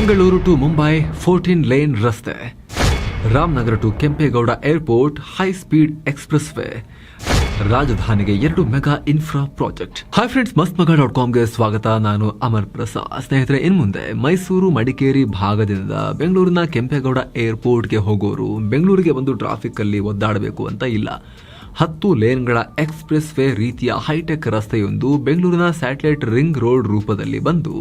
Bengaluru to Mumbai fourteen lane ರಸ್ತೆ. Ramanagara to Kempegowda airport high speed express way ರಾಜಧಾನಿಗೆ ಎರಡು mega infra project. Hi friends Mast Maga dot ಕಾಮ್ಗೆ ಸ್ವಾಗತ. ನಾನು ಅಮರ್ ಪ್ರಸಾದ್. ಸ್ನೇಹಿತರೆ ಇನ್ ಮುಂದೆ ಮೈಸೂರು ಮಡಿಕೇರಿ ಭಾಗದಿಂದ ಬೆಂಗಳೂರಿನ ಕೆಂಪೇಗೌಡ ಏರ್ಪೋರ್ಟ್ಗೆ ಹೋಗೋರು ಬೆಂಗಳೂರಿಗೆ ಬಂದು ಟ್ರಾಫಿಕ್ ಅಲ್ಲಿ ಒದ್ದಾಡಬೇಕು ಅಂತ ಇಲ್ಲ. ಹತ್ತು ಲೇನ್ಗಳ ಎಕ್ಸ್ಪ್ರೆಸ್ ವೇ ರೀತಿಯ ಹೈಟೆಕ್ ರಸ್ತೆಯೊಂದು ಬೆಂಗಳೂರಿನ ಸ್ಯಾಟಲೈಟ್ ರಿಂಗ್ ರೋಡ್ ರೂಪದಲ್ಲಿ ಬಂದು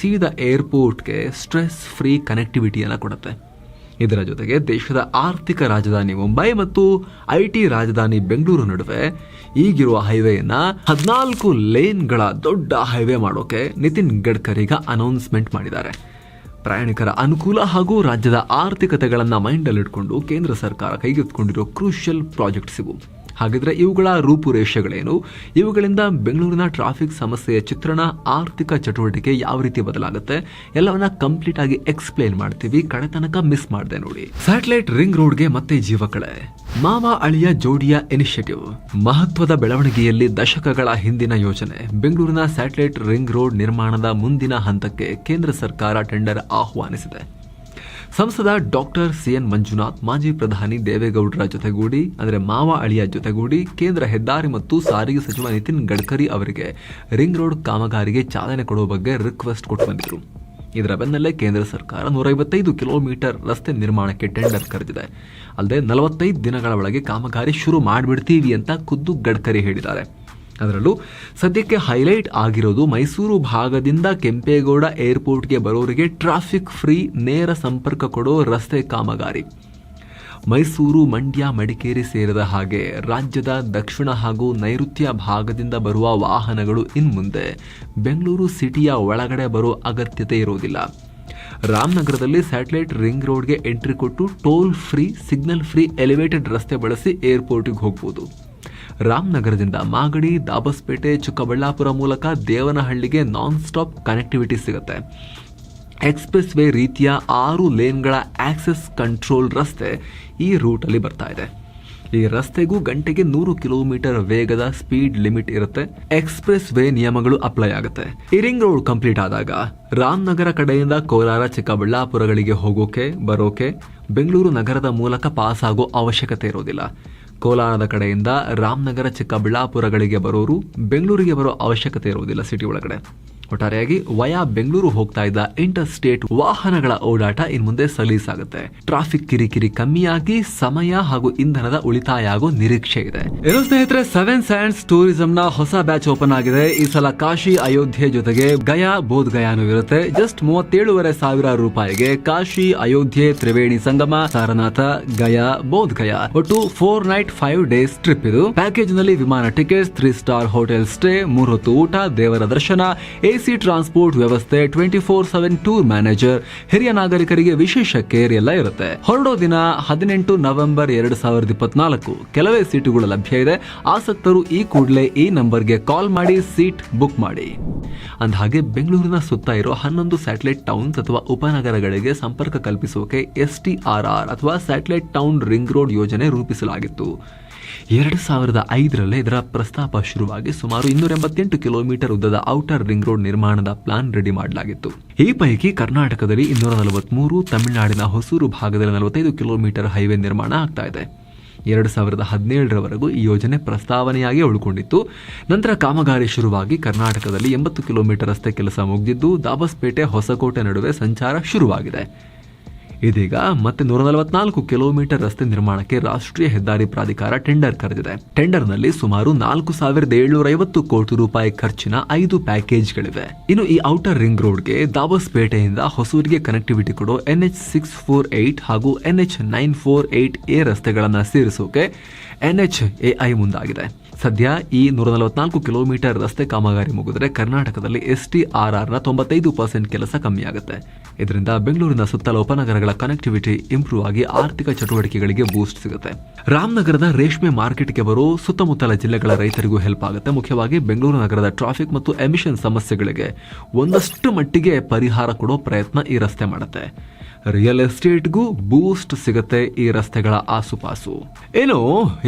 ಸೀದಾ ಏರ್ಪೋರ್ಟ್ಗೆ ಸ್ಟ್ರೆಸ್ ಫ್ರೀ ಕನೆಕ್ಟಿವಿಟಿಯನ್ನು ಕೊಡುತ್ತೆ. ಇದರ ಜೊತೆಗೆ ದೇಶದ ಆರ್ಥಿಕ ರಾಜಧಾನಿ ಮುಂಬೈ ಮತ್ತು ಐ ಟಿ ರಾಜಧಾನಿ ಬೆಂಗಳೂರು ನಡುವೆ ಈಗಿರುವ ಹೈವೇಯನ್ನ ಹದಿನಾಲ್ಕು ಲೇನ್ಗಳ ದೊಡ್ಡ ಹೈವೇ ಮಾಡೋಕೆ ನಿತಿನ್ ಗಡ್ಕರಿಗ ಅನೌನ್ಸ್ಮೆಂಟ್ ಮಾಡಿದ್ದಾರೆ. ಪ್ರಯಾಣಿಕರ ಅನುಕೂಲ ಹಾಗೂ ರಾಜ್ಯದ ಆರ್ಥಿಕತೆಗಳನ್ನು ಮೈಂಡಲ್ಲಿಟ್ಕೊಂಡು ಕೇಂದ್ರ ಸರ್ಕಾರ ಕೈಗೆತ್ತಿಕೊಂಡಿರೋ ಕ್ರೂಷಿಯಲ್ ಪ್ರಾಜೆಕ್ಟ್ಸ್ ಇವು ಹಾಗಿದ್ರೆ ಇವುಗಳ ರೂಪುರೇಷೆಗಳೇನು? ಇವುಗಳಿಂದ ಬೆಂಗಳೂರಿನ ಟ್ರಾಫಿಕ್ ಸಮಸ್ಯೆಯ ಚಿತ್ರಣ, ಆರ್ಥಿಕ ಚಟುವಟಿಕೆ ಯಾವ ರೀತಿ ಬದಲಾಗುತ್ತೆ? ಎಲ್ಲವನ್ನ ಕಂಪ್ಲೀಟ್ ಆಗಿ ಎಕ್ಸ್ಪ್ಲೇನ್ ಮಾಡ್ತೀವಿ. ಕಡೆ ತನಕ ಮಿಸ್ ಮಾಡಿದೆ ನೋಡಿ. ಸ್ಯಾಟಲೈಟ್ ರಿಂಗ್ ರೋಡ್ಗೆ ಮತ್ತೆ ಜೀವಕಳೆ. ಮಾವ ಅಳಿಯ ಜೋಡಿಯ ಇನಿಷಿಯೇಟಿವ್ ಮಹತ್ವದ ಬೆಳವಣಿಗೆಯಲ್ಲಿ ದಶಕಗಳ ಹಿಂದಿನ ಯೋಜನೆ. ಬೆಂಗಳೂರಿನ ಸ್ಯಾಟಲೈಟ್ ರಿಂಗ್ ರೋಡ್ ನಿರ್ಮಾಣದ ಮುಂದಿನ ಹಂತಕ್ಕೆ ಕೇಂದ್ರ ಸರ್ಕಾರ ಟೆಂಡರ್ ಆಹ್ವಾನಿಸಿದೆ. ಸಂಸದ ಡಾಕ್ಟರ್ ಸಿ ಎನ್ ಮಂಜುನಾಥ್, ಮಾಜಿ ಪ್ರಧಾನಿ ದೇವೇಗೌಡರ ಜೊತೆಗೂಡಿ, ಅಂದರೆ ಮಾವ ಅಳಿಯ ಜೊತೆಗೂಡಿ ಕೇಂದ್ರ ಹೆದ್ದಾರಿ ಮತ್ತು ಸಾರಿಗೆ ಸಚಿವ ನಿತಿನ್ ಗಡ್ಕರಿ ಅವರಿಗೆ ರಿಂಗ್ ರೋಡ್ ಕಾಮಗಾರಿಗೆ ಚಾಲನೆ ಕೊಡುವ ಬಗ್ಗೆ ರಿಕ್ವೆಸ್ಟ್ ಕೊಟ್ಟು ಬಂದಿದ್ರು. ಇದರ ಬೆನ್ನಲ್ಲೇ ಕೇಂದ್ರ ಸರ್ಕಾರ ನೂರೈವತ್ತೈದು ಕಿಲೋಮೀಟರ್ ರಸ್ತೆ ನಿರ್ಮಾಣಕ್ಕೆ ಟೆಂಡರ್ ಕರೆದಿದೆ. ಅಲ್ಲದೆ ನಲವತ್ತೈದು ದಿನಗಳ ಒಳಗೆ ಕಾಮಗಾರಿ ಶುರು ಮಾಡಿಬಿಡ್ತೀವಿ ಅಂತ ಖುದ್ದು ಗಡ್ಕರಿ ಹೇಳಿದ್ದಾರೆ. ಅದರಲ್ಲೂ ಸದ್ಯಕ್ಕೆ ಹೈಲೈಟ್ ಆಗಿರೋದು ಮೈಸೂರು ಭಾಗದಿಂದ ಕೆಂಪೇಗೌಡ ಏರ್ಪೋರ್ಟ್ಗೆ ಬರೋರಿಗೆ ಟ್ರಾಫಿಕ್ ಫ್ರೀ ನೇರ ಸಂಪರ್ಕ ಕೊಡೋ ರಸ್ತೆ ಕಾಮಗಾರಿ. ಮೈಸೂರು ಮಂಡ್ಯ ಮಡಿಕೇರಿ ಸೇರಿದ ಹಾಗೆ ರಾಜ್ಯದ ದಕ್ಷಿಣ ಹಾಗೂ ನೈಋತ್ಯ ಭಾಗದಿಂದ ಬರುವ ವಾಹನಗಳು ಇನ್ಮುಂದೆ ಬೆಂಗಳೂರು ಸಿಟಿಯ ಒಳಗಡೆ ಬರೋ ಅಗತ್ಯತೆ ಇರೋದಿಲ್ಲ. ರಾಮನಗರದಲ್ಲಿ ಸ್ಯಾಟಲೈಟ್ ರಿಂಗ್ ರೋಡ್ಗೆ ಎಂಟ್ರಿ ಕೊಟ್ಟು toll free, signal free, elevated ರಸ್ತೆ ಬಳಸಿ ಏರ್ಪೋರ್ಟಿಗೆ ಹೋಗ್ಬೋದು. ರಾಮನಗರದಿಂದ ಮಾಗಡಿ, ದಾಬಸ್ಪೇಟೆ, ಚಿಕ್ಕಬಳ್ಳಾಪುರ ಮೂಲಕ ದೇವನಹಳ್ಳಿಗೆ ನಾನ್ ಸ್ಟಾಪ್ ಕನೆಕ್ಟಿವಿಟಿ ಸಿಗುತ್ತೆ. ಎಕ್ಸ್ಪ್ರೆಸ್ ವೇ ರೀತಿಯ ಆರು ಲೇನ್ಗಳ ಆಕ್ಸೆಸ್ ಕಂಟ್ರೋಲ್ ರಸ್ತೆ ಈ ರೂಟಲ್ಲಿ ಬರ್ತಾ ಇದೆ. ಈ ರಸ್ತೆಗೂ ಗಂಟೆಗೆ ನೂರು ಕಿಲೋಮೀಟರ್ ವೇಗದ ಸ್ಪೀಡ್ ಲಿಮಿಟ್ ಇರುತ್ತೆ. ಎಕ್ಸ್ಪ್ರೆಸ್ ವೇ ನಿಯಮಗಳು ಅಪ್ಲೈ ಆಗುತ್ತೆ. ಈ ರಿಂಗ್ ರೋಡ್ ಕಂಪ್ಲೀಟ್ ಆದಾಗ ರಾಮನಗರ ಕಡೆಯಿಂದ ಕೋಲಾರ, ಚಿಕ್ಕಬಳ್ಳಾಪುರಗಳಿಗೆ ಹೋಗೋಕೆ, ಬರೋಕೆ ಬೆಂಗಳೂರು ನಗರದ ಮೂಲಕ ಪಾಸ್ ಆಗೋ ಅವಶ್ಯಕತೆ ಇರೋದಿಲ್ಲ. ಕೋಲಾರದ ಕಡೆಯಿಂದ ರಾಮನಗರ ಚಿಕ್ಕಬಳ್ಳಾಪುರಗಳಿಗೆ ಬರೋರು ಬೆಂಗಳೂರಿಗೆ ಬರೋ ಅವಶ್ಯಕತೆ ಇರುವುದಿಲ್ಲ ಸಿಟಿ ಒಳಗಡೆ. ಒಟ್ಟಾರೆಯಾಗಿ ವಯಾ ಬೆಂಗಳೂರು ಹೋಗ್ತಾ ಇದ್ದ ಇಂಟರ್ ಸ್ಟೇಟ್ ವಾಹನಗಳ ಓಡಾಟ ಇನ್ ಮುಂದೆ ಸಲೀಸಾಗುತ್ತೆ. ಟ್ರಾಫಿಕ್ ಕಿರಿಕಿರಿ ಕಮ್ಮಿಯಾಗಿ ಸಮಯ ಹಾಗೂ ಇಂಧನದ ಉಳಿತಾಯ ಆಗೋ ನಿರೀಕ್ಷೆ ಇದೆ. ಇನ್ನು ಸ್ನೇಹಿತರೆ, ಸೆವೆನ್ ಸ್ಯಾಂಡ್ಸ್ ಟೂರಿಸಂ ನ ಹೊಸ ಬ್ಯಾಚ್ ಓಪನ್ ಆಗಿದೆ. ಈ ಸಲ ಕಾಶಿ ಅಯೋಧ್ಯೆ ಜೊತೆಗೆ ಗಯಾ ಬೋಧ್ ಗಯಾನು ಇರುತ್ತೆ. ಜಸ್ಟ್ ಮೂವತ್ತೇಳುವರೆ ಸಾವಿರ ರೂಪಾಯಿಗೆ ಕಾಶಿ ಅಯೋಧ್ಯೆ ತ್ರಿವೇಣಿ ಸಂಗಮ, ಸಾರನಾಥ, ಗಯಾ ಬೋಧ್ ಗಯಾ, ಒಟ್ಟು four night five days trip ಇದು. ಪ್ಯಾಕೇಜ್ನಲ್ಲಿ ವಿಮಾನ tickets, three star hotel stay ಮೂರು ಹೊತ್ತು ಊಟ, ದೇವರ ದರ್ಶನ ಎಸಿ ಟ್ರಾನ್ಸ್ಪೋರ್ಟ್ ವ್ಯವಸ್ಥೆ twenty four seven tour manager, ಹಿರಿಯ ನಾಗರಿಕರಿಗೆ ವಿಶೇಷ ಕೇರ್ ಎಲ್ಲ ಇರುತ್ತೆ. ಹೊರಡೋ ದಿನ ಹದಿನೆಂಟು ನವೆಂಬರ್ ಎರಡು ಸಾವಿರದ ಇಪ್ಪತ್ನಾಲ್ಕು. ಕೆಲವೇ ಸೀಟುಗಳು ಲಭ್ಯ ಇದೆ. ಆಸಕ್ತರು ಈ ಕೂಡಲೇ ಈ ನಂಬರ್ಗೆ ಕಾಲ್ ಮಾಡಿ ಸೀಟ್ ಬುಕ್ ಮಾಡಿ. ಅಂದಹಾಗೆ ಬೆಂಗಳೂರಿನ ಸುತ್ತ ಇರೋ ಹನ್ನೊಂದು ಸ್ಯಾಟಲೈಟ್ ಟೌನ್ಸ್ ಅಥವಾ ಉಪನಗರಗಳಿಗೆ ಸಂಪರ್ಕ ಕಲ್ಪಿಸೋಕೆ ಎಸ್ ಟಿ ಆರ್ ಆರ್ ಅಥವಾ ಸ್ಯಾಟಲೈಟ್ ಟೌನ್ ರಿಂಗ್ ರೋಡ್ ಯೋಜನೆ ರೂಪಿಸಲಾಗಿತ್ತು. ಎರಡು ಸಾವಿರದ ಐದರಲ್ಲೇ ಇದರ ಪ್ರಸ್ತಾಪ ಶುರುವಾಗಿ ಸುಮಾರು ಇನ್ನೂರ ಎಂಬತ್ತೆಂಟು ಕಿಲೋಮೀಟರ್ ಉದ್ದದ ಔಟರ್ ರಿಂಗ್ ರೋಡ್ ನಿರ್ಮಾಣದ ಪ್ಲಾನ್ ರೆಡಿ ಮಾಡಲಾಗಿತ್ತು. ಈ ಪೈಕಿ ಕರ್ನಾಟಕದಲ್ಲಿ ಇನ್ನೂರ ನಲವತ್ಮೂರು ತಮಿಳುನಾಡಿನ ಹೊಸೂರು ಭಾಗದಲ್ಲಿ ನಲವತ್ತೈದು ಕಿಲೋಮೀಟರ್ ಹೈವೇ ನಿರ್ಮಾಣ ಆಗ್ತಾ ಇದೆ. ಎರಡು ಸಾವಿರದ ಹದಿನೇಳರವರೆಗೂ ಈ ಯೋಜನೆ ಪ್ರಸ್ತಾವನೆಯಾಗಿ ಉಳ್ಕೊಂಡಿತ್ತು. ನಂತರ ಕಾಮಗಾರಿ ಶುರುವಾಗಿ ಕರ್ನಾಟಕದಲ್ಲಿ ಎಂಬತ್ತು ಕಿಲೋಮೀಟರ್ ರಸ್ತೆ ಕೆಲಸ ಮುಗಿದಿದ್ದು, ದಾಬಸ್ಪೇಟೆ ಹೊಸಕೋಟೆ ನಡುವೆ ಸಂಚಾರ ಶುರುವಾಗಿದೆ. ಇದೀಗ ಮತ್ತೆ ನೂರ ನಲವತ್ನಾಲ್ಕು ಕಿಲೋಮೀಟರ್ ರಸ್ತೆ ನಿರ್ಮಾಣಕ್ಕೆ ರಾಷ್ಟ್ರೀಯ ಹೆದ್ದಾರಿ ಪ್ರಾಧಿಕಾರ ಟೆಂಡರ್ ಕರೆದಿದೆ. ಟೆಂಡರ್ನಲ್ಲಿ ಸುಮಾರು ನಾಲ್ಕು ಸಾವಿರದ ಏಳ್ನೂರ ಐವತ್ತು ಕೋಟಿ ರೂಪಾಯಿ ಖರ್ಚಿನ ಐದು ಪ್ಯಾಕೇಜ್ಗಳಿವೆ. ಇನ್ನು ಈ ಔಟರ್ ರಿಂಗ್ ರೋಡ್ಗೆ ದಾಬಸ್ಪೇಟೆಯಿಂದ ಹೊಸೂರಿಗೆ ಕನೆಕ್ಟಿವಿಟಿ ಕೊಡೋ ಎನ್ಎಚ್ ಸಿಕ್ಸ್ ಫೋರ್ ಏಟ್ ಹಾಗೂ NH nine four eight A ರಸ್ತೆಗಳನ್ನು ಸೇರಿಸೋಕೆ ಎನ್ಎಚ್ ಎಐ ಮುಂದಾಗಿದೆ. ಸದ್ಯ ಈ ನೂರ ನಲವತ್ನಾಲ್ಕು ಕಿಲೋಮೀಟರ್ ರಸ್ತೆ ಕಾಮಗಾರಿ ಮುಗಿದ್ರೆ ಕರ್ನಾಟಕದಲ್ಲಿ ಎಸ್ ಟಿ ಆರ್ ಆರ್ನ ತೊಂಬತ್ತೈದು ಪರ್ಸೆಂಟ್ ಕೆಲಸ ಕಮ್ಮಿಯಾಗುತ್ತೆ ಇದರಿಂದ ಬೆಂಗಳೂರಿನ ಸುತ್ತಲ ಉಪನಗರಗಳ ಕನೆಕ್ಟಿವಿಟಿ ಇಂಪ್ರೂವ್ ಆಗಿ ಆರ್ಥಿಕ ಚಟುವಟಿಕೆಗಳಿಗೆ ಬೂಸ್ಟ್ ಸಿಗುತ್ತೆ. ರಾಮನಗರದ ರೇಷ್ಮೆ ಮಾರ್ಕೆಟ್ಗೆ ಬರೋ ಸುತ್ತಮುತ್ತಲ ಜಿಲ್ಲೆಗಳ ರೈತರಿಗೂ ಹೆಲ್ಪ್ ಆಗುತ್ತೆ. ಮುಖ್ಯವಾಗಿ ಬೆಂಗಳೂರು ನಗರದ ಟ್ರಾಫಿಕ್ ಮತ್ತು ಎಮಿಷನ್ ಸಮಸ್ಯೆಗಳಿಗೆ ಒಂದಷ್ಟು ಮಟ್ಟಿಗೆ ಪರಿಹಾರ ಕೊಡೋ ಪ್ರಯತ್ನ ಈ ರಸ್ತೆ ಮಾಡುತ್ತೆ. ರಿಯಲ್ ಎಸ್ಟೇಟ್ಗೂ ಬೂಸ್ಟ್ ಸಿಗುತ್ತೆ ಈ ರಸ್ತೆಗಳ ಆಸುಪಾಸು. ಏನು,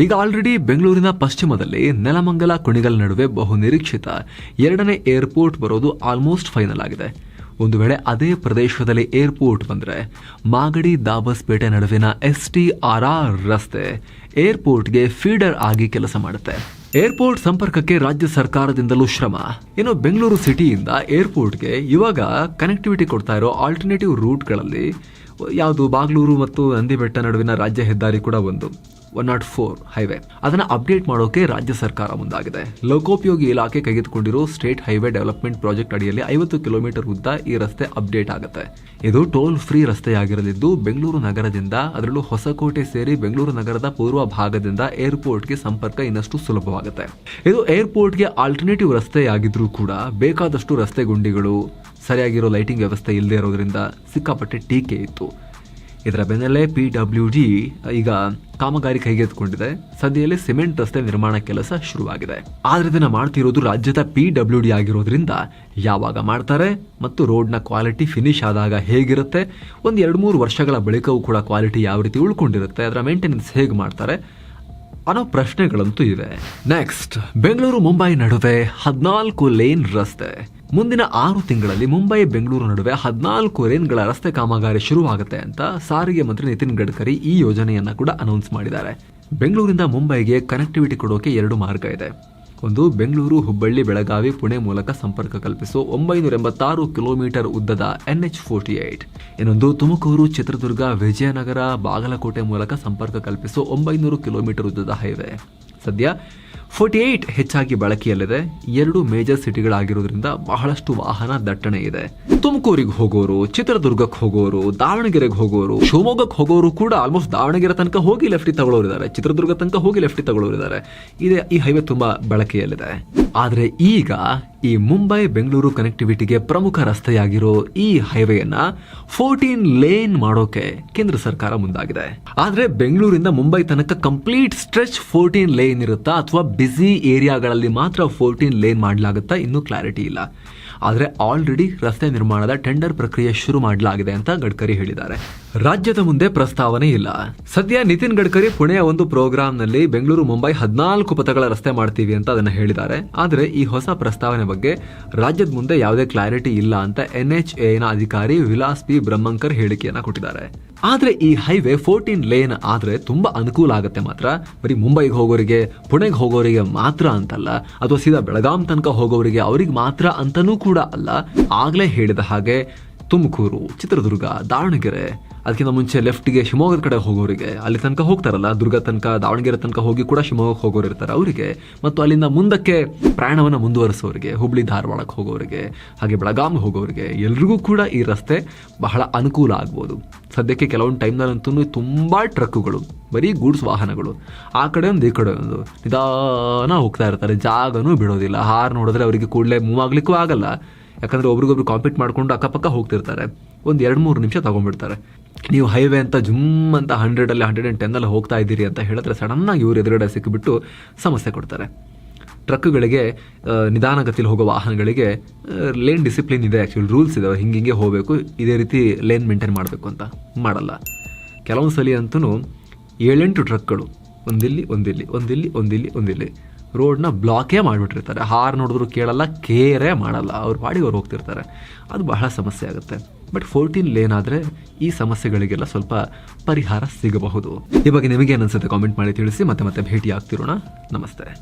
ಈಗ ಆಲ್ರೆಡಿ ಬೆಂಗಳೂರಿನ ಪಶ್ಚಿಮದಲ್ಲಿ ನೆಲಮಂಗಲ ಕುಣಿಗಲ್ ನಡುವೆ ಬಹು ನಿರೀಕ್ಷಿತ ಎರಡನೇ ಏರ್ಪೋರ್ಟ್ ಬರೋದು ಆಲ್ಮೋಸ್ಟ್ ಫೈನಲ್ ಆಗಿದೆ. ಒಂದು ವೇಳೆ ಅದೇ ಪ್ರದೇಶದಲ್ಲಿ ಏರ್ಪೋರ್ಟ್ ಬಂದರೆ ಮಾಗಡಿ ದಾಬಸ್ಪೇಟೆ ನಡುವಿನ ಎಸ್ ಟಿ ಆರ್ ಆರ್ ರಸ್ತೆ ಏರ್ಪೋರ್ಟ್ಗೆ ಫೀಡರ್ ಆಗಿ ಕೆಲಸ ಮಾಡುತ್ತೆ. ಏರ್ಪೋರ್ಟ್ ಸಂಪರ್ಕಕ್ಕೆ ರಾಜ್ಯ ಸರ್ಕಾರದಿಂದಲೂ ಶ್ರಮ. ಇನ್ನು ಬೆಂಗಳೂರು ಸಿಟಿಯಿಂದ ಏರ್ಪೋರ್ಟ್ಗೆ ಇವಾಗ ಕನೆಕ್ಟಿವಿಟಿ ಕೊಡ್ತಾ ಇರೋ ಆಲ್ಟರ್ನೇಟಿವ್ ರೂಟ್ಗಳಲ್ಲಿ ಯಾವುದು ಬಾಗ್ಲೂರು ಮತ್ತು ನಂದಿಬೆಟ್ಟ ನಡುವಿನ ರಾಜ್ಯ ಹೆದ್ದಾರಿ ಕೂಡ ಒಂದು. One nought four highway. ಅದನ್ನ ಅಪ್ಡೇಟ್ ಮಾಡೋಕೆ ರಾಜ್ಯ ಸರ್ಕಾರ ಮುಂದಾಗಿದೆ. ಲೋಕೋಪಯೋಗಿ ಇಲಾಖೆ ಕೈಗೆತ್ತಿಕೊಂಡಿರೋ ಸ್ಟೇಟ್ ಹೈವೇ ಡೆವಲಪ್ಮೆಂಟ್ ಪ್ರಾಜೆಕ್ಟ್ ಅಡಿಯಲ್ಲಿ ಐವತ್ತು ಕಿಲೋಮೀಟರ್ ಉದ್ದ ಈ ರಸ್ತೆ ಅಪ್ಡೇಟ್ ಆಗುತ್ತೆ. ಇದು ಟೋಲ್ ಫ್ರೀ ರಸ್ತೆಯಾಗಿರಲಿದ್ದು ಬೆಂಗಳೂರು ನಗರದಿಂದ ಅದರಲ್ಲೂ ಹೊಸಕೋಟೆ ಸೇರಿ ಬೆಂಗಳೂರು ನಗರದ ಪೂರ್ವ ಭಾಗದಿಂದ ಏರ್ಪೋರ್ಟ್ಗೆ ಸಂಪರ್ಕ ಇನ್ನಷ್ಟು ಸುಲಭವಾಗುತ್ತೆ. ಇದು ಏರ್ಪೋರ್ಟ್ಗೆ ಆಲ್ಟರ್ನೇಟಿವ್ ರಸ್ತೆಯಾಗಿದ್ರೂ ಕೂಡ ಬೇಕಾದಷ್ಟು ರಸ್ತೆ ಗುಂಡಿಗಳು, ಸರಿಯಾಗಿರೋ ಲೈಟಿಂಗ್ ವ್ಯವಸ್ಥೆ ಇಲ್ಲದೆ ಇರೋದ್ರಿಂದ ಸಿಕ್ಕಾಪಟ್ಟೆ ಟೀಕೆ ಇತ್ತು. ಇದರ ಬೆನ್ನಲ್ಲೇ ಪಿ ಡಬ್ಲ್ಯೂ ಡಿ ಈಗ ಕಾಮಗಾರಿ ಕೈಗೆತ್ತಿಕೊಂಡಿದೆ. ಸದ್ಯದಲ್ಲಿ ಸಿಮೆಂಟ್ ರಸ್ತೆ ನಿರ್ಮಾಣ ಕೆಲಸ ಶುರುವಾಗಿದೆ. ಆದ್ರೆ ಇದನ್ನ ಮಾಡ್ತಿರೋದು ರಾಜ್ಯದ ಪಿ ಡಬ್ಲ್ಯೂ ಡಿ ಆಗಿರೋದ್ರಿಂದ ಯಾವಾಗ ಮಾಡ್ತಾರೆ ಮತ್ತು ರೋಡ್ನ ಕ್ವಾಲಿಟಿ ಫಿನಿಶ್ ಆದಾಗ ಹೇಗಿರುತ್ತೆ? ಒಂದು ಎರಡು ಮೂರು ವರ್ಷಗಳ ಬಳಿಕವೂ ಕೂಡ ಕ್ವಾಲಿಟಿ ಯಾವ ರೀತಿ ಉಳ್ಕೊಂಡಿರುತ್ತೆ? ಅದರ ಮೇಂಟೆನೆನ್ಸ್ ಹೇಗೆ ಮಾಡ್ತಾರೆ? ಅನ್ನೋ ಪ್ರಶ್ನೆಗಳಂತೂ ಇವೆ. ನೆಕ್ಸ್ಟ್ ಬೆಂಗಳೂರು ಮುಂಬೈ ನಡುವೆ ಹದಿನಾಲ್ಕು ಲೇನ್ ರಸ್ತೆ. ಮುಂದಿನ ಆರು ತಿಂಗಳಲ್ಲಿ ಮುಂಬೈ, ಬೆಂಗಳೂರು ನಡುವೆ ಹದಿನಾಲ್ಕು ರೇನ್ಗಳ ರಸ್ತೆ ಕಾಮಗಾರಿ ಶುರುವಾಗುತ್ತೆ ಅಂತ ಸಾರಿಗೆ ಮಂತ್ರಿ ನಿತಿನ್ ಗಡ್ಕರಿ ಈ ಯೋಜನೆಯನ್ನ ಕೂಡ ಅನೌನ್ಸ್ ಮಾಡಿದ್ದಾರೆ. ಬೆಂಗಳೂರಿಂದ ಮುಂಬೈಗೆ ಕನೆಕ್ಟಿವಿಟಿ ಕೊಡೋಕೆ ಎರಡು ಮಾರ್ಗ ಇದೆ. ಒಂದು, ಬೆಂಗಳೂರು, ಹುಬ್ಬಳ್ಳಿ, ಬೆಳಗಾವಿ, ಪುಣೆ ಮೂಲಕ ಸಂಪರ್ಕ ಕಲ್ಪಿಸೋ ಒಂಬೈನೂರ ಎಂಬತ್ತಾರು ಕಿಲೋಮೀಟರ್ ಉದ್ದದ ಎನ್ ಎಚ್ ಫೋರ್ಟಿ ಏಟ್. ಇನ್ನೊಂದು, ತುಮಕೂರು, ಚಿತ್ರದುರ್ಗ, ವಿಜಯನಗರ, ಬಾಗಲಕೋಟೆ ಮೂಲಕ ಸಂಪರ್ಕ ಕಲ್ಪಿಸೋ ಒಂಬೈನೂರು ಕಿಲೋಮೀಟರ್ ಉದ್ದದ ಹೈವೇ. ಸದ್ಯ ಫೋರ್ಟಿ ಏಟ್ ಹೆಚ್ಚಾಗಿ ಬಳಕೆಯಲ್ಲಿದೆ. ಎರಡು ಮೇಜರ್ ಸಿಟಿಗಳಾಗಿರೋದ್ರಿಂದ ಬಹಳಷ್ಟು ವಾಹನ ದಟ್ಟಣೆ ಇದೆ. ತುಮಕೂರಿಗೆ ಹೋಗೋರು, ಚಿತ್ರದುರ್ಗಕ್ಕೆ ಹೋಗೋರು, ದಾವಣಗೆರೆಗೆ ಹೋಗೋರು, ಶಿವಮೊಗ್ಗಕ್ಕೆ ಹೋಗೋರು ಕೂಡ ಆಲ್ಮೋಸ್ಟ್ ದಾವಣಗೆರೆ ತನಕ ಹೋಗಿ ಲೆಫ್ಟಿ ತಗೊಳ್ಳೋರಿದ್ದಾರೆ. ಚಿತ್ರದುರ್ಗ ತನಕ ಹೋಗಿ ಲೆಫ್ಟಿ ತಗೊಳ್ಳೋರಿದ್ದಾರೆ. ಇದೆ ಈ ಹೈವೇ ತುಂಬಾ ಬಳಕೆಯಲ್ಲಿದೆ. ಆದ್ರೆ ಈಗ ಈ ಮುಂಬೈ ಬೆಂಗಳೂರು ಕನೆಕ್ಟಿವಿಟಿಗೆ ಪ್ರಮುಖ ರಸ್ತೆಯಾಗಿರೋ ಈ ಹೈವೇಯನ್ನ ಫೋರ್ಟೀನ್ ಲೇನ್ ಮಾಡೋಕೆ ಕೇಂದ್ರ ಸರ್ಕಾರ ಮುಂದಾಗಿದೆ. ಆದ್ರೆ ಬೆಂಗಳೂರಿಂದ ಮುಂಬೈ ತನಕ ಕಂಪ್ಲೀಟ್ ಸ್ಟ್ರೆಚ್ ಫೋರ್ಟೀನ್ ಲೇನ್ ಇರುತ್ತಾ ಅಥವಾ ಬ್ಯುಸಿ ಏರಿಯಾಗಳಲ್ಲಿ ಮಾತ್ರ ಫೋರ್ಟೀನ್ ಲೇನ್ ಮಾಡಲಾಗುತ್ತಾ ಇನ್ನೂ ಕ್ಲಾರಿಟಿ ಇಲ್ಲ. ಆದರೆ ಆಲ್ರೆಡಿ ರಸ್ತೆ ನಿರ್ಮಾಣದ ಟೆಂಡರ್ ಪ್ರಕ್ರಿಯೆ ಶುರು ಮಾಡಲಾಗಿದೆ ಅಂತ ಗಡ್ಕರಿ ಹೇಳಿದ್ದಾರೆ. ರಾಜ್ಯದ ಮುಂದೆ ಪ್ರಸ್ತಾವನೆ ಇಲ್ಲ. ಸದ್ಯ ನಿತಿನ್ ಗಡ್ಕರಿ ಪುಣೆಯ ಒಂದು ಪ್ರೋಗ್ರಾಂನಲ್ಲಿ ಬೆಂಗಳೂರು, ಮುಂಬೈ ಹದಿನಾಲ್ಕು ಪಥಗಳ ರಸ್ತೆ ಮಾಡ್ತೀವಿ ಅಂತ ಅದನ್ನ ಹೇಳಿದ್ದಾರೆ. ಆದರೆ ಈ ಹೊಸ ಪ್ರಸ್ತಾವನೆ ಬಗ್ಗೆ ರಾಜ್ಯದ ಮುಂದೆ ಯಾವುದೇ ಕ್ಲಾರಿಟಿ ಇಲ್ಲ ಅಂತ ಎನ್ ಎಚ್ ಎನ ಅಧಿಕಾರಿ ವಿಲಾಸ್ ಪಿ. ಬ್ರಹ್ಮಂಕರ್ ಹೇಳಿಕೆಯನ್ನ ಕೊಟ್ಟಿದ್ದಾರೆ. ಆದ್ರೆ ಈ ಹೈವೇ ಫೋರ್ಟೀನ್ ಲೇನ್ ಆದ್ರೆ ತುಂಬಾ ಅನುಕೂಲ ಆಗುತ್ತೆ ಮಾತ್ರ. ಬರೀ ಮುಂಬೈಗೆ ಹೋಗೋರಿಗೆ, ಪುಣೆಗೆ ಹೋಗೋರಿಗೆ ಮಾತ್ರ ಅಂತಲ್ಲ, ಅಥವಾ ಸೀದಾ ಬೆಳಗಾಂ ತನಕ ಹೋಗೋರಿಗೆ ಅವ್ರಿಗೆ ಮಾತ್ರ ಅಂತನೂ ಕೂಡ ಅಲ್ಲ. ಆಗ್ಲೇ ಹೇಳಿದ ಹಾಗೆ ತುಮಕೂರು, ಚಿತ್ರದುರ್ಗ, ದಾವಣಗೆರೆ ಅದಕ್ಕಿಂತ ಮುಂಚೆ ಲೆಫ್ಟ್ಗೆ ಶಿವಮೊಗ್ಗದ ಕಡೆ ಹೋಗೋರಿಗೆ ಅಲ್ಲಿ ತನಕ ಹೋಗ್ತಾರಲ್ಲ, ದುರ್ಗ ತನಕ, ದಾವಣಗೆರೆ ತನಕ ಹೋಗಿ ಕೂಡ ಶಿವಮೊಗ್ಗಕ್ಕೆ ಹೋಗೋರು ಇರ್ತಾರೆ ಅವರಿಗೆ. ಮತ್ತು ಅಲ್ಲಿಂದ ಮುಂದಕ್ಕೆ ಪ್ರಯಾಣವನ್ನು ಮುಂದುವರಿಸೋರಿಗೆ, ಹುಬ್ಳಿ, ಧಾರವಾಡಕ್ಕೆ ಹೋಗೋರಿಗೆ, ಹಾಗೆ ಬೆಳಗಾಂ ಹೋಗೋರಿಗೆ ಎಲ್ರಿಗೂ ಕೂಡ ಈ ರಸ್ತೆ ಬಹಳ ಅನುಕೂಲ ಆಗ್ಬೋದು. ಸದ್ಯಕ್ಕೆ ಕೆಲವೊಂದು ಟೈಮ್ನಲ್ಲಂತೂ ತುಂಬ ಟ್ರಕ್ಕುಗಳು, ಬರೀ ಗೂಡ್ಸ್ ವಾಹನಗಳು, ಆ ಕಡೆ ಒಂದು ಈ ಕಡೆ ಒಂದು ನಿಧಾನ ಹೋಗ್ತಾ ಇರ್ತಾರೆ, ಜಾಗನೂ ಬಿಡೋದಿಲ್ಲ. ಹಾರ್ ನೋಡಿದ್ರೆ ಅವರಿಗೆ ಕೂಡಲೇ ಮೂವ್ ಆಗಲಿಕ್ಕೂ ಆಗಲ್ಲ. ಯಾಕಂದ್ರೆ ಒಬ್ರಿಗೊಬ್ರು ಕಾಂಪೀಟ್ ಮಾಡ್ಕೊಂಡು ಅಕ್ಕಪಕ್ಕ ಹೋಗ್ತಿರ್ತಾರೆ. ಒಂದು ಎರಡು ಮೂರು ನಿಮಿಷ ತಗೊಂಡ್ಬಿಡ್ತಾರೆ. ನೀವು ಹೈವೇ ಅಂತ ಜುಮ್ ಅಂತ ಹಂಡ್ರೆಡಲ್ಲಿ ಹಂಡ್ರೆಡ್ ಆ್ಯಂಡ್ ಟೆನ್ನಲ್ಲಿ ಹೋಗ್ತಾ ಇದ್ದೀರಿ ಅಂತ ಹೇಳಿದ್ರೆ ಸಡನ್ನಾಗಿ ಇವ್ರು ಎದುರುಗಡೆ ಸಿಕ್ಕಿಬಿಟ್ಟು ಸಮಸ್ಯೆ ಕೊಡ್ತಾರೆ. ಟ್ರಕ್ಗಳಿಗೆ ನಿಧಾನಗತಿಲಿ ಹೋಗೋ ವಾಹನಗಳಿಗೆ ಲೇನ್ ಡಿಸಿಪ್ಲಿನ್ ಇದೆ ಆ್ಯಕ್ಚುಲಿ ರೂಲ್ಸ್ ಇದಾವೆ ಹಿಂಗೆ ಹಿಂಗೆ ಹೋಗಬೇಕು, ಇದೇ ರೀತಿ ಲೇನ್ ಮೇಂಟೈನ್ ಮಾಡಬೇಕು ಅಂತ ಮಾಡಲ್ಲ. ಕೆಲವೊಂದು ಸಲ ಅಂತೂ ಏಳೆಂಟು ಟ್ರಕ್ಗಳು ಒಂದಿಲ್ಲಿ ಒಂದಿಲ್ಲಿ ಒಂದಿಲ್ಲಿ ಒಂದಿಲ್ಲಿ ಒಂದಿಲ್ಲಿ ರೋಡ್ನ ಬ್ಲಾಕೇ ಮಾಡಿಬಿಟ್ಟಿರ್ತಾರೆ. ಹಾರ್ ನೋಡಿದ್ರು ಕೇಳಲ್ಲ, ಕೇರೇ ಮಾಡಲ್ಲ. ಅವ್ರ ಪಾಡಿಗೆ ಅವ್ರು ಹೋಗ್ತಿರ್ತಾರೆ. ಅದು ಬಹಳ ಸಮಸ್ಯೆ ಆಗುತ್ತೆ. ಬಟ್ ಫೋರ್ಟೀನ್ ಲೇನ್ ಆದರೆ ಈ ಸಮಸ್ಯೆಗಳಿಗೆಲ್ಲ ಸ್ವಲ್ಪ ಪರಿಹಾರ ಸಿಗಬಹುದು. ಈ ಬಗ್ಗೆ ನಿಮಗೆ ಅನಿಸುತ್ತೆ? ಕಾಮೆಂಟ್ ಮಾಡಿ ತಿಳಿಸಿ, ಮತ್ತೆ ಮತ್ತೆ ಭೇಟಿ ಆಗ್ತಿರೋಣ ನಮಸ್ತೆ.